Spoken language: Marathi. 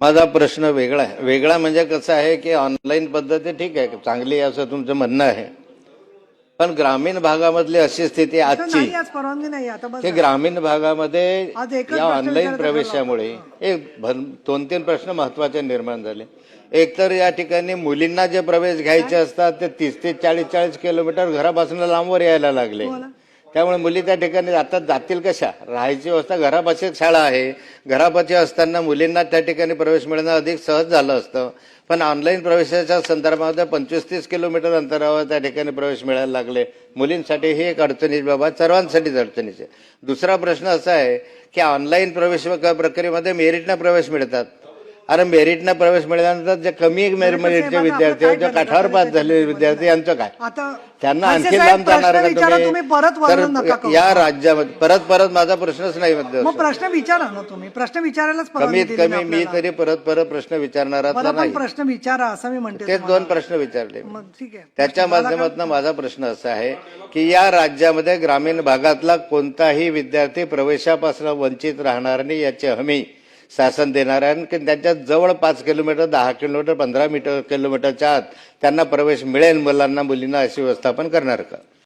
माझा प्रश्न वेगळा आहे. वेगळा म्हणजे कसं आहे की ऑनलाईन पद्धती ठीक आहे चांगली आहे असं तुमचं म्हणणं आहे. पण ग्रामीण भागामधली अशी स्थिती आजची परवानगी नाही आता बस की ग्रामीण भागामध्ये या ऑनलाईन प्रवेशामुळे एक दोन तीन प्रश्न महत्त्वाचे निर्माण झाले. एक तर या ठिकाणी मुलींना जे प्रवेश घ्यायचे असतात ते तीस ते चाळीस चाळीस किलोमीटर घरापासून लांबवर यायला लागले. त्यामुळे मुली त्या ठिकाणी आता जातील कशा? राहायची व्यवस्था घरापाशी शाळा आहे. घरापाशी असताना मुलींना त्या ठिकाणी प्रवेश मिळणं अधिक सहज झालं असतं. पण ऑनलाईन प्रवेशाच्या संदर्भामध्ये पंचवीस तीस किलोमीटर अंतरावर त्या ठिकाणी प्रवेश मिळायला लागले. मुलींसाठी ही एक अडचणीची बाबा सर्वांसाठीच अडचणीची आहे. दुसरा प्रश्न असा आहे की ऑनलाईन प्रवेश प्रक्रियेमध्ये मेरिटनं प्रवेश मिळतात. अरे मेरिटनं प्रवेश मिळाल्यानंतर जे कमी मेरिटचे विद्यार्थी आहेत, जे काठावर पास झालेले विद्यार्थी यांचं काय? आता त्यांना आणखी लांब जाणार का तुम्ही? परत तर. या राज्यामध्ये परत परत माझा प्रश्नच नाही प्रश्न विचारा ना तुम्ही. प्रश्न विचारायलाच कमीत कमी मी. तरी परत परत प्रश्न विचारणारा नाही. प्रश्न विचारा असं मी म्हणते तेच. दोन प्रश्न विचारले मग ठीक आहे. त्याच्या माध्यमातून माझा प्रश्न असा आहे की या राज्यामध्ये ग्रामीण भागातला कोणताही विद्यार्थी प्रवेशापासून वंचित राहणार नाही याची हमी शासन देणार आहे. आणि त्यांच्या जवळ पाच किलोमीटर दहा किलोमीटर पंधरा मीटर किलोमीटरच्या आत त्यांना प्रवेश मिळेल मुलांना मुलींना अशी व्यवस्थापन करणार का?